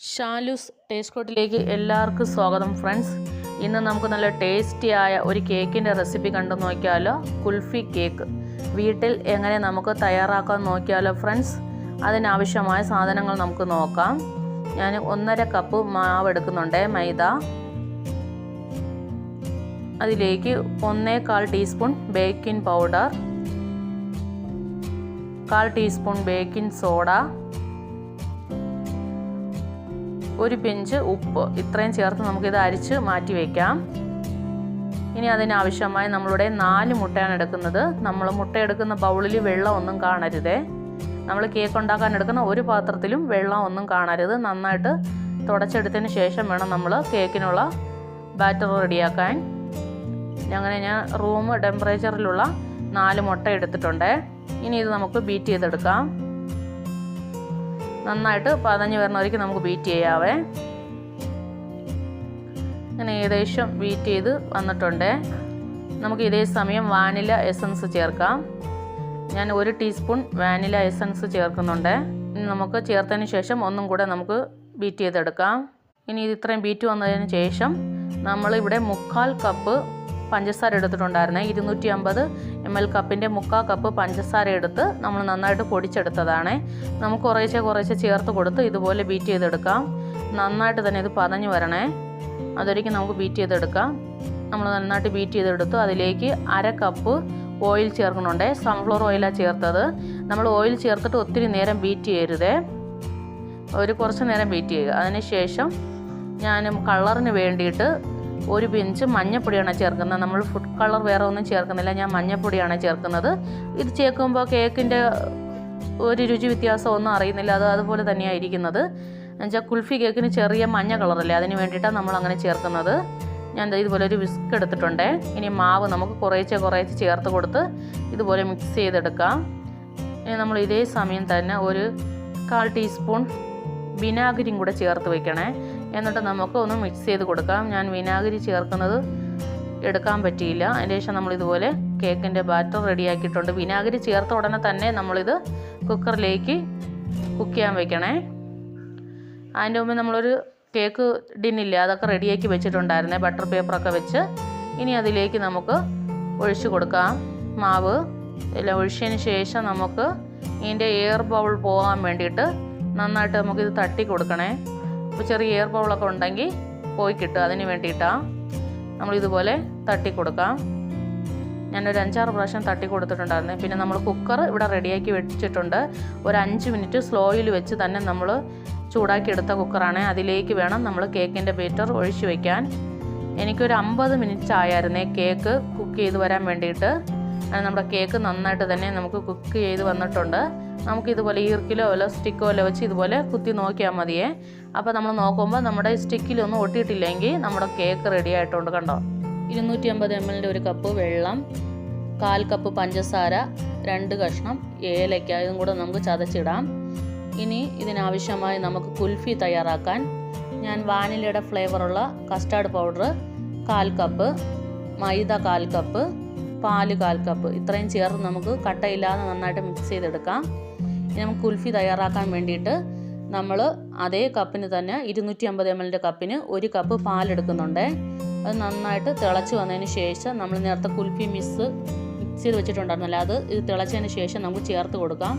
Shalu's taste കോട്ടിലേക്ക് എല്ലാവർക്കും സ്വാഗതം friends ഇന്ന് നമുക്ക് നല്ല ടേസ്റ്റിയായ ഒരു കേക്കിന്റെ റെസിപ്പി കണ്ടു നോക്കിയാലോ? കുൽഫി കേക്ക് വീട്ടിൽ എങ്ങനെ നമുക്ക് തയ്യാറാക്കാൻ നോക്കിയാലോ ഫ്രണ്ട്സ് അതിനാവശ്യമായ സാധനങ്ങൾ നമുക്ക് നോക്കാം. ഞാൻ ഒന്നര കപ്പ് മാവ് എടുക്കുന്നുണ്ട് മൈദ. അതിലേക്ക് ഒന്നേകാൽ ടീസ്പൂൺ ബേക്കിംഗ് പൗഡർ കാൽ ടീസ്പൂൺ ബേക്കിംഗ് സോഡ ഒരു പിഞ്ച് ഉപ്പ്. ഇത്രയും ചേർത്ത് നമുക്കിത് അരിച്ച് മാറ്റി വയ്ക്കാം ഇനി അതിനാവശ്യമായി നമ്മളുടെ നാല് മുട്ടയാണ് എടുക്കുന്നത്. നമ്മൾ മുട്ട എടുക്കുന്ന ബൗളിൽ വെള്ളം ഒന്നും കാണരുതേ. നമ്മൾ കേക്ക് ഉണ്ടാക്കാൻ എടുക്കുന്ന ഒരു പാത്രത്തിലും വെള്ളം ഒന്നും കാണരുത്. നന്നായിട്ട് തുടച്ചെടുത്തതിന് ശേഷം വേണം നമ്മൾ കേക്കിനുള്ള ബാറ്റർ റെഡിയാക്കാൻ. അങ്ങനെ ഞാൻ റൂം ടെമ്പറേച്ചറിലുള്ള നാല് മുട്ട എടുത്തിട്ടുണ്ട്. ഇനി ഇത് നമുക്ക് ബീറ്റ് ചെയ്തെടുക്കാം. നന്നായിട്ട് പതഞ്ഞ് വരണവരേക്ക് നമുക്ക് ബീറ്റ് ചെയ്യാവേ. അങ്ങനെ ഏകദേശം ബീറ്റ് ചെയ്ത് വന്നിട്ടുണ്ട്. നമുക്ക് ഇതേ സമയം വാനില എസൻസ് ചേർക്കാം. ഞാൻ ഒരു ടീസ്പൂൺ വാനില എസൻസ് ചേർക്കുന്നുണ്ട്. ഇനി നമുക്ക് ചേർത്തതിന് ശേഷം ഒന്നും കൂടെ നമുക്ക് ബീറ്റ് ചെയ്തെടുക്കാം. ഇനി ഇത് ഇത്രയും ബീറ്റ് വന്നതിന് ശേഷം നമ്മളിവിടെ മുക്കാൽ കപ്പ് പഞ്ചസാര എടുത്തിട്ടുണ്ടായിരുന്നേ. ഇരുന്നൂറ്റി അമ്പത് എം എൽ കപ്പിന്റെ മുക്കാൽ കപ്പ് പഞ്ചസാര എടുത്ത് നമ്മൾ നന്നായിട്ട് പൊടിച്ചെടുത്തതാണ്. നമുക്ക് കുറേശ്ശെ കുറേശ്ശെ ചേർത്ത് കൊടുത്ത് ഇതുപോലെ ബീറ്റ് ചെയ്തെടുക്കാം. നന്നായിട്ട് തന്നെ ഇത് പതഞ്ഞു വരണേ. അതൊരിക്കും നമുക്ക് ബീറ്റ് ചെയ്തെടുക്കാം. നമ്മൾ നന്നായിട്ട് ബീറ്റ് ചെയ്തെടുത്തു. അതിലേക്ക് അര കപ്പ് ഓയിൽ ചേർക്കണുണ്ടേ സൺഫ്ലവർ ഓയിലാണ് ചേർത്തത്. നമ്മൾ ഓയിൽ ചേർത്തിട്ട് ഒത്തിരി നേരം ബീറ്റ് ചെയ്യരുതേ. ഒരു കുറച്ച് നേരം ബീറ്റ് ചെയ്യുക. അതിനുശേഷം ഞാൻ കളറിന് വേണ്ടിയിട്ട് ഒരു പിഞ്ച് മഞ്ഞപ്പൊടിയാണ് ചേർക്കുന്നത്. നമ്മൾ ഫുഡ് കളർ വേറെ ഒന്നും ചേർക്കുന്നില്ല. ഞാൻ മഞ്ഞപ്പൊടിയാണ് ചേർക്കുന്നത്. ഇത് ചേർക്കുമ്പോൾ കേക്കിന്റെ ഒരു രുചി വ്യത്യാസം ഒന്നും അറിയുന്നില്ല. അത് അതുപോലെ തന്നെയാണ് ഇരിക്കുന്നത്. എന്നുവെച്ചാൽ കുൽഫി കേക്കിന് ചെറിയ മഞ്ഞ കളറല്ലേ അതിന് വേണ്ടിയിട്ടാണ് നമ്മൾ അങ്ങനെ ചേർക്കുന്നത്. ഞാൻ ഇതുപോലെ ഒരു വിസ്ക് എടുത്തിട്ടുണ്ട്. ഇനി മാവ് നമുക്ക് കുറേശ്ശെ കുറേശ്ശെ ചേർത്ത് കൊടുത്ത് ഇതുപോലെ മിക്സ് ചെയ്തെടുക്കാം. ഇനി നമ്മൾ ഇതേ സമയം തന്നെ ഒരു കാൽ ടീസ്പൂൺ വിനാഗിരിയും കൂടെ ചേർത്ത് വെക്കണേ. എന്നിട്ട് നമുക്ക് ഒന്ന് മിക്സ് ചെയ്ത് കൊടുക്കാം. ഞാൻ വിനാഗിരി ചേർക്കുന്നത് എടുക്കാൻ പറ്റിയില്ല. അതിന് ശേഷം നമ്മളിതുപോലെ കേക്കിന്റെ ബാറ്റർ റെഡിയാക്കിയിട്ടുണ്ട് വിനാഗിരി ചേർത്ത ഉടനെ തന്നെ നമ്മളിത് കുക്കറിലേക്ക് കുക്ക് ചെയ്യാൻ വെക്കണേ. അതിന്റെ മുമ്പ് നമ്മളൊരു കേക്ക് ഡിന്നില്ല അതൊക്കെ റെഡിയാക്കി വെച്ചിട്ടുണ്ടായിരുന്നേ ബട്ടർ പേപ്പറൊക്കെ വെച്ച്. ഇനി അതിലേക്ക് നമുക്ക് ഒഴിച്ചു കൊടുക്കാം. മാവ് എല്ലാം ഒഴിച്ചതിന് ശേഷം നമുക്ക് ഇതിന്റെ എയർ ബൗൾ പോകാൻ വേണ്ടിയിട്ട് നന്നായിട്ട് നമുക്കിത് തട്ടി കൊടുക്കണേ. ഇപ്പോൾ ചെറിയ എയർ ബൗളൊക്കെ ഉണ്ടെങ്കിൽ പോയി കിട്ടും അതിന് വേണ്ടിയിട്ടാണ് നമ്മളിതുപോലെ തട്ടി കൊടുക്കാം. ഞാനൊരു അഞ്ചാറ് പ്രാവശ്യം തട്ടി കൊടുത്തിട്ടുണ്ടായിരുന്നു. പിന്നെ നമ്മൾ കുക്കർ ഇവിടെ റെഡിയാക്കി വെച്ചിട്ടുണ്ട്. ഒരു അഞ്ച് മിനിറ്റ് സ്ലോയിൽ വെച്ച് തന്നെ നമ്മൾ ചൂടാക്കി എടുത്ത കുക്കറാണ് അതിലേക്ക് വേണം നമ്മൾ കേക്കിന്റെ ബേറ്റർ ഒഴിച്ചു വയ്ക്കാൻ എനിക്കൊരു അമ്പത് മിനിറ്റ് ആയായിരുന്നേ കേക്ക് കുക്ക് ചെയ്ത് വരാൻ വേണ്ടിയിട്ട്. നമ്മുടെ കേക്ക് നന്നായിട്ട് തന്നെ നമുക്ക് കുക്ക് ചെയ്ത് വന്നിട്ടുണ്ട്. നമുക്ക് ഇതുപോലെ ഈർക്കിലോ അല്ല സ്റ്റിക്കോ അല്ല വെച്ച് ഇതുപോലെ കുത്തി നോക്കിയാൽ മതിയേ. അപ്പോൾ നമ്മൾ നോക്കുമ്പോൾ നമ്മുടെ സ്റ്റിക്കിലൊന്നും ഒട്ടിയിട്ടില്ലെങ്കിൽ നമ്മുടെ കേക്ക് റെഡി ആയിട്ടുണ്ട് കണ്ടോ? ഇരുന്നൂറ്റി അമ്പത് എം എല്ലിന്റെ ഒരു കപ്പ് വെള്ളം കാൽ കപ്പ് പഞ്ചസാര രണ്ട് കഷ്ണം ഏലയ്ക്ക ഇതും കൂടെ നമുക്ക് ചതച്ചിടാം. ഇനി ഇതിനാവശ്യമായി നമുക്ക് കുൽഫി തയ്യാറാക്കാൻ ഞാൻ വാനിലയുടെ ഫ്ലേവറുള്ള കസ്റ്റാർഡ് പൗഡർ കാൽ കപ്പ് മൈദ കാൽ കപ്പ് പാൽ കാൽ കപ്പ് ഇത്രയും ചേർത്ത് നമുക്ക് കട്ടയില്ലാതെ നന്നായിട്ട് മിക്സ് ചെയ്തെടുക്കാം. ഇനി നമുക്ക് കുൽഫി തയ്യാറാക്കാൻ വേണ്ടിയിട്ട് നമ്മൾ അതേ കപ്പിന് തന്നെ ഇരുന്നൂറ്റി അമ്പത് എം എല്ലിന്റെ കപ്പിന് ഒരു കപ്പ് പാലെടുക്കുന്നുണ്ട്. അത് നന്നായിട്ട് തിളച്ച് വന്നതിന് ശേഷം നമ്മൾ നേരത്തെ കുൽഫി മിക്സ് ചെയ്ത് വെച്ചിട്ടുണ്ടായിരുന്നല്ലോ. അത് ഇത് തിളച്ചതിന് ശേഷം നമുക്ക് ചേർത്ത് കൊടുക്കാം.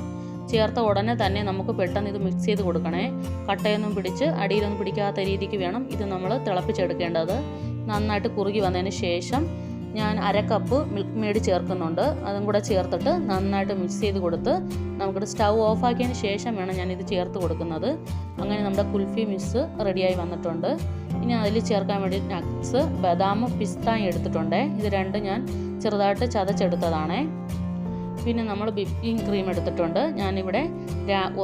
ചേർത്ത ഉടനെ തന്നെ നമുക്ക് പെട്ടെന്ന് ഇത് മിക്സ് ചെയ്ത് കൊടുക്കണേ. കട്ടയൊന്നും പിടിച്ച് അടിയിലൊന്നും പിടിക്കാത്ത രീതിക്ക് വേണം ഇത് നമ്മൾ തിളപ്പിച്ചെടുക്കേണ്ടത്. നന്നായിട്ട് കുറുകി വന്നതിന് ശേഷം ഞാൻ അര കപ്പ് മിൽക്ക് മെയ്ഡ് ചേർക്കുന്നുണ്ട്. അതും കൂടെ ചേർത്തിട്ട് നന്നായിട്ട് മിക്സ് ചെയ്ത് കൊടുത്ത് നമുക്കിത് സ്റ്റൗ ഓഫാക്കിയതിന് ശേഷം വേണം ഞാൻ ഇത് ചേർത്ത് കൊടുക്കുന്നത്. അങ്ങനെ നമ്മുടെ കുൽഫി മിക്സ് റെഡിയായി വന്നിട്ടുണ്ട്. ഇനി അതിൽ ചേർക്കാൻ വേണ്ടി നട്ട്സ് ബദാം പിസ്തായും എടുത്തിട്ടുണ്ട്. ഇത് രണ്ടും ഞാൻ ചെറുതായിട്ട് ചതച്ചെടുത്തതാണേ. പിന്നെ നമ്മൾ ബിപ്പിംഗ് ക്രീം എടുത്തിട്ടുണ്ട്. ഞാനിവിടെ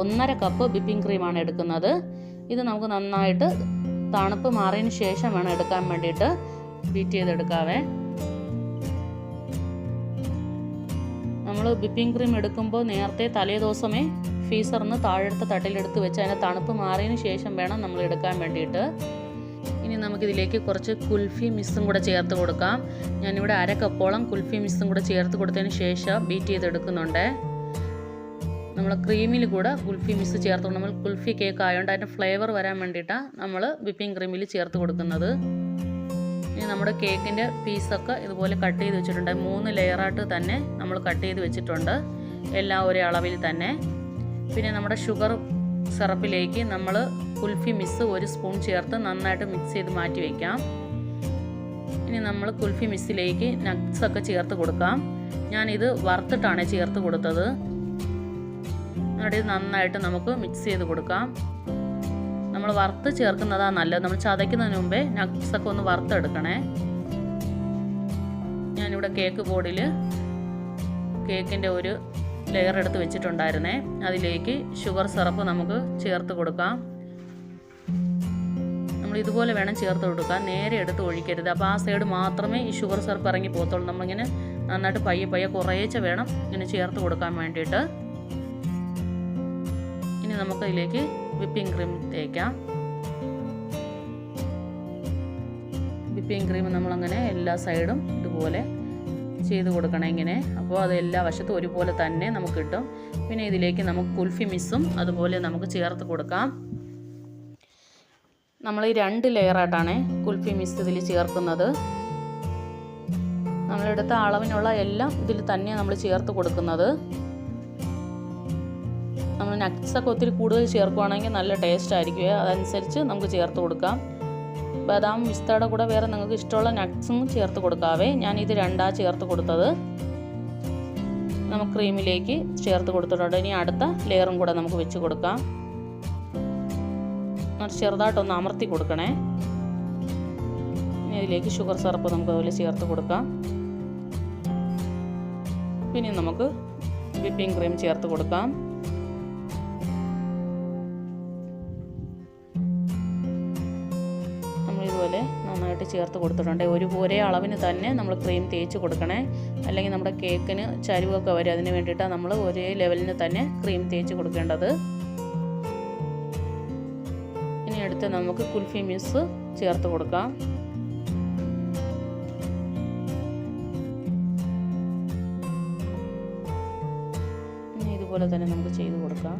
ഒന്നര കപ്പ് ബിപ്പിംഗ് ക്രീമാണ് എടുക്കുന്നത്. ഇത് നമുക്ക് നന്നായിട്ട് തണുപ്പ് മാറിയതിന് ശേഷം വേണം എടുക്കാൻ വേണ്ടിയിട്ട് ബീറ്റ് ചെയ്തെടുക്കാവേ. നമ്മൾ വിപ്പിംഗ് ക്രീം എടുക്കുമ്പോൾ നേരത്തെ തലേ ദിവസമേ ഫീസറിന്ന് താഴെടുത്ത തട്ടിലെടുത്ത് വെച്ച് അതിന്റെ തണുപ്പ് മാറിയതിന് ശേഷം വേണം നമ്മൾ എടുക്കാൻ വേണ്ടിയിട്ട്. ഇനി നമുക്കിതിലേക്ക് കുറച്ച് കുൽഫി മിസ്സും കൂടെ ചേർത്ത് കൊടുക്കാം. ഞാനിവിടെ അര കപ്പോളം കുൽഫി മിസ്സും കൂടെ ചേർത്ത് കൊടുത്തതിന് ശേഷം ബീറ്റ് ചെയ്തെടുക്കുന്നുണ്ട്. നമ്മൾ ക്രീമിൽ കൂടെ കുൽഫി മിക്സ് ചേർത്ത് നമ്മൾ കുൽഫി കേക്ക് ആയതുകൊണ്ട് അതിന്റെ ഫ്ലേവർ വരാൻ വേണ്ടിയിട്ടാണ് നമ്മൾ വിപ്പിംഗ് ക്രീമിൽ ചേർത്ത് കൊടുക്കുന്നത്. ഇനി നമ്മുടെ കേക്കിന്റെ പീസൊക്കെ ഇതുപോലെ കട്ട് ചെയ്ത് വെച്ചിട്ടുണ്ട്. മൂന്ന് ലെയറായിട്ട് തന്നെ നമ്മൾ കട്ട് ചെയ്ത് വെച്ചിട്ടുണ്ട്. എല്ലാം ഒരേ അളവിൽ തന്നെ. പിന്നെ നമ്മുടെ ഷുഗർ സിറപ്പിലേക്ക് നമ്മൾ കുൽഫി മിസ് ഒരു സ്പൂൺ ചേർത്ത് നന്നായിട്ട് മിക്സ് ചെയ്ത് മാറ്റി വയ്ക്കാം ഇനി നമ്മൾ കുൽഫി മിസ്സിലേക്ക് നട്ട്സ് ഒക്കെ ചേർത്ത് കൊടുക്കാം. ഞാനിത് വറുത്തിട്ടാണ് ചേർത്ത് കൊടുത്തത്. എന്നിട്ട് ഇത് നന്നായിട്ട് നമുക്ക് മിക്സ് ചെയ്ത് കൊടുക്കാം. നമ്മൾ വറുത്ത് ചേർക്കുന്നതാണ് നല്ലത്. നമ്മൾ ചതയ്ക്കുന്നതിന് മുമ്പേ നട്ട്സൊക്കെ ഒന്ന് വറുത്തെടുക്കണേ. ഞാനിവിടെ കേക്ക് ബോർഡിൽ കേക്കിന്റെ ഒരു ലെയർ എടുത്ത് വെച്ചിട്ടുണ്ടായിരുന്നേ. അതിലേക്ക് ഷുഗർ സിറപ്പ് നമുക്ക് ചേർത്ത് കൊടുക്കാം. നമ്മൾ ഇതുപോലെ വേണം ചേർത്ത് കൊടുക്കാം നേരെ എടുത്ത് ഒഴിക്കരുത്. അപ്പോൾ ആ സൈഡ് മാത്രമേ ഈ ഷുഗർ സിറപ്പ് ഇറങ്ങി പോകത്തുള്ളൂ. നമ്മളിങ്ങനെ നന്നായിട്ട് പയ്യെ പയ്യെ കുറേച്ച വേണം ഇങ്ങനെ ചേർത്ത് കൊടുക്കാൻ വേണ്ടിയിട്ട്. ഇനി നമുക്ക് ഇതിലേക്ക് വിപ്പിംഗ് ക്രീം തേക്കാം. വിപ്പിംഗ് ക്രീം നമ്മളങ്ങനെ എല്ലാ സൈഡും ഇതുപോലെ ചെയ്ത് കൊടുക്കണം ഇങ്ങനെ. അപ്പോൾ അത് എല്ലാ വശത്തും ഒരുപോലെ തന്നെ നമുക്ക് കിട്ടും. പിന്നെ ഇതിലേക്ക് നമുക്ക് കുൽഫി മിസ്സും അതുപോലെ നമുക്ക് ചേർത്ത് കൊടുക്കാം. നമ്മൾ ഈ രണ്ട് ലെയറായിട്ടാണ് കുൽഫി മിസ് ഇതിൽ ചേർക്കുന്നത്. നമ്മളെടുത്ത അളവിനുള്ള എല്ലാം ഇതിൽ തന്നെ നമ്മൾ ചേർത്ത് കൊടുക്കുന്നത്. നമ്മൾ നട്ട്സൊക്കെ ഒത്തിരി കൂടുതൽ ചേർക്കുവാണെങ്കിൽ നല്ല ടേസ്റ്റ് ആയിരിക്കും അതനുസരിച്ച് നമുക്ക് ചേർത്ത് കൊടുക്കാം. ബദാം പിസ്തയുടെ കൂടെ വേറെ നിങ്ങൾക്ക് ഇഷ്ടമുള്ള നട്ട്സും ചേർത്ത് കൊടുക്കാവേ. ഞാൻ ഇത് രണ്ടാ ചേർത്ത് കൊടുത്തത്. നമുക്ക് ക്രീമിലേക്ക് ചേർത്ത് കൊടുത്തിട്ടുണ്ട്. ഇനി അടുത്ത ലെയറും കൂടെ നമുക്ക് വെച്ച് കൊടുക്കാം. ചെറുതായിട്ടൊന്ന് അമർത്തി കൊടുക്കണേ. ഇനി ഇതിലേക്ക് ഷുഗർ സിറപ്പ് നമുക്ക് അതുപോലെ ചേർത്ത് കൊടുക്കാം. പിന്നെ നമുക്ക് വിപ്പിംഗ് ക്രീം ചേർത്ത് കൊടുക്കാം. നന്നായിട്ട് ചേർത്ത് കൊടുത്തിട്ടുണ്ട്. ഒരു ഒരേ അളവിന് തന്നെ നമ്മൾ ക്രീം തേച്ച് കൊടുക്കണേ. അല്ലെങ്കിൽ നമ്മുടെ കേക്കിന് ചരിവൊക്കെ വരും അതിന് വേണ്ടിയിട്ടാണ് നമ്മൾ ഒരേ ലെവലിന് തന്നെ ക്രീം തേച്ച് കൊടുക്കേണ്ടത്. ഇനി അടുത്ത് നമുക്ക് കുൽഫി മിസ് ചേർത്ത് കൊടുക്കാം. ഇനി ഇതുപോലെ തന്നെ നമുക്ക് ചെയ്ത് കൊടുക്കാം.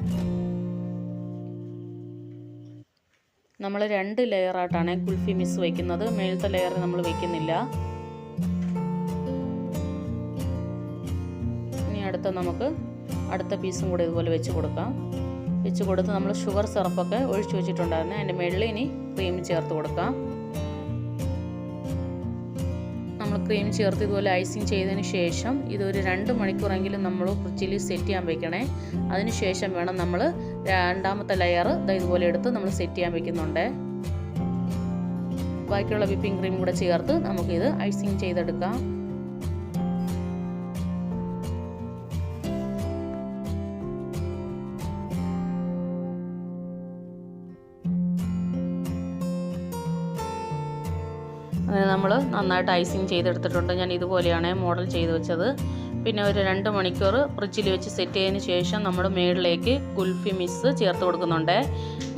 നമ്മൾ രണ്ട് ലെയറായിട്ടാണ് കുൽഫി മിസ് വയ്ക്കുന്നത് മേളത്തെ ലെയർ നമ്മൾ വയ്ക്കുന്നില്ല ഇനി അടുത്ത നമുക്ക് അടുത്ത പീസും കൂടെ ഇതുപോലെ വെച്ച് കൊടുക്കാം. വെച്ച് കൊടുത്ത് നമ്മൾ ഷുഗർ സിറപ്പൊക്കെ ഒഴിച്ചു വെച്ചിട്ടുണ്ടായിരുന്നു. അതിന്റെ മുകളിൽ ഇനി ക്രീം ചേർത്ത് കൊടുക്കാം. നമ്മൾ ക്രീം ചേർത്ത് ഇതുപോലെ ഐസിങ് ചെയ്തതിന് ശേഷം ഇതൊരു രണ്ട് മണിക്കൂറെങ്കിലും നമ്മൾ ഫ്രിഡ്ജിൽ സെറ്റ് ചെയ്യാൻ വയ്ക്കണേ അതിന് ശേഷം വേണം നമ്മൾ രണ്ടാമത്തെ ലെയർ ഇതുപോലെ എടുത്ത് നമ്മൾ സെറ്റ് ചെയ്യാൻ വെക്കുന്നുണ്ട്. ബാക്കിയുള്ള വിപ്പിംഗ് ക്രീം കൂടെ ചേർത്ത് നമുക്കിത് ഐസിങ് ചെയ്തെടുക്കാം. അങ്ങനെ നമ്മൾ നന്നായിട്ട് ഐസിങ് ചെയ്തെടുത്തിട്ടുണ്ട്. ഞാൻ ഇതുപോലെയാണ് മോഡൽ ചെയ്ത് വെച്ചത്. പിന്നെ ഒരു രണ്ട് മണിക്കൂർ ഫ്രിഡ്ജിൽ വെച്ച് സെറ്റ് ചെയ്തതിന് ശേഷം നമ്മൾ മേളിലേക്ക് കുൽഫി മിക്സ് ചേർത്ത് കൊടുക്കുന്നുണ്ട്.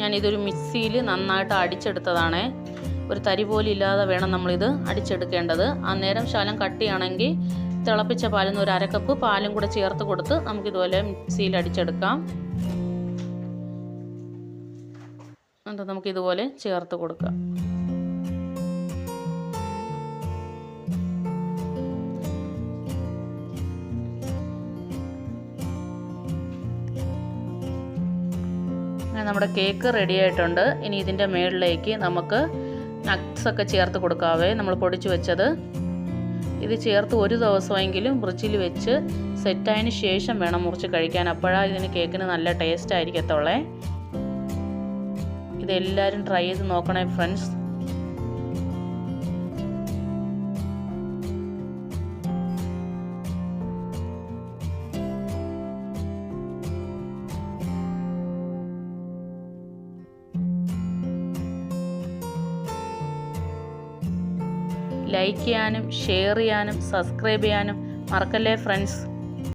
ഞാൻ ഇതൊരു മിക്സിയിൽ നന്നായിട്ട് അടിച്ചെടുത്തതാണ്. ഒരു തരി പോലും ഇല്ലാതെ വേണം നമ്മളിത് അടിച്ചെടുക്കേണ്ടത്. അന്നേരം ശാലം കട്ടിയാണെങ്കിൽ തിളപ്പിച്ച പാലിൽ നിന്ന് ഒരു അരക്കപ്പ് പാലും കൂടെ ചേർത്ത് കൊടുത്ത് നമുക്കിതുപോലെ മിക്സിയിൽ അടിച്ചെടുക്കാം. എന്നിട്ട് നമുക്കിതുപോലെ ചേർത്ത് കൊടുക്കാം. നമ്മുടെ കേക്ക് റെഡി ആയിട്ടുണ്ട്. ഇനി ഇതിന്റെ മുകളിലേക്ക് നമുക്ക് നട്ട്സ് ഒക്കെ ചേർത്ത് കൊടുക്കാവേ. നമ്മൾ പൊടിച്ചു വെച്ചത്. ഇത് ചേർത്ത് ഒരു ദിവസമെങ്കിലും ഫ്രിഡ്ജിൽ വെച്ച് സെറ്റായതിന് ശേഷം വേണം മുറിച്ച് കഴിക്കാൻ. അപ്പോഴാണ് ഇതിന് കേക്കിന് നല്ല ടേസ്റ്റ് ആയിരിക്കത്തുള്ളേ. ഇതെല്ലാവരും ട്രൈ ചെയ്ത് നോക്കണേ ഫ്രണ്ട്സ് ലൈക്ക് ചെയ്യാനും ഷെയർ ചെയ്യാനും സബ്സ്ക്രൈബ് ചെയ്യാനും മറക്കല്ലേ ഫ്രണ്ട്സ്?